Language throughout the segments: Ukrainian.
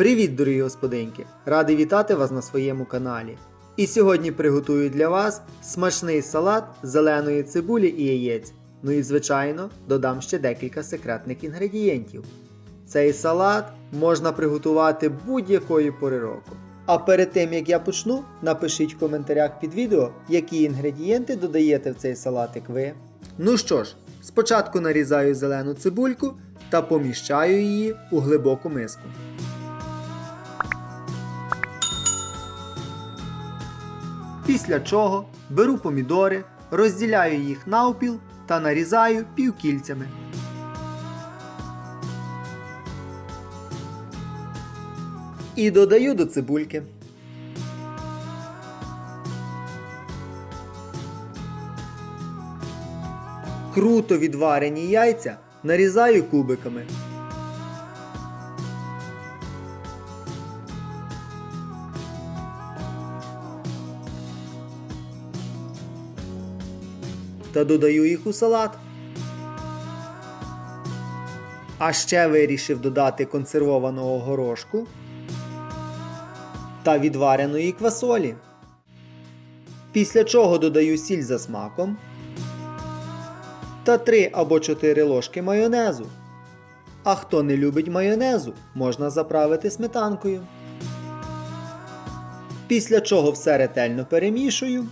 Привіт, дорогі господинки! Радий вітати вас на своєму каналі. І сьогодні приготую для вас смачний салат зеленої цибулі і яєць. Ну і звичайно, додам ще декілька секретних інгредієнтів. Цей салат можна приготувати будь-якої пори року. А перед тим як я почну, напишіть в коментарях під відео, які інгредієнти додаєте в цей салатик ви. Ну що ж, спочатку нарізаю зелену цибульку та поміщаю її у глибоку миску. Після чого беру помідори, розділяю їх навпіл та нарізаю півкільцями. І додаю до цибульки. Круто відварені яйця нарізаю кубиками. Та додаю їх у салат. А ще вирішив додати консервованого горошку та відвареної квасолі. Після чого додаю сіль за смаком та 3 або 4 ложки майонезу. А хто не любить майонезу, можна заправити сметанкою. Після чого все ретельно перемішую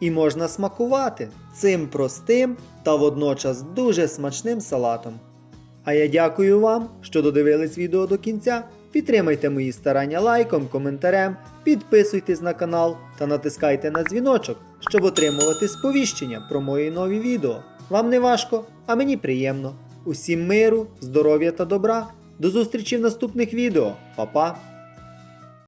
і можна смакувати цим простим та водночас дуже смачним салатом. А я дякую вам, що додивились відео до кінця. Підтримайте мої старання лайком, коментарем, підписуйтесь на канал та натискайте на дзвіночок, щоб отримувати сповіщення про мої нові відео. Вам не важко, а мені приємно. Усім миру, здоров'я та добра. До зустрічі в наступних відео. Па-па!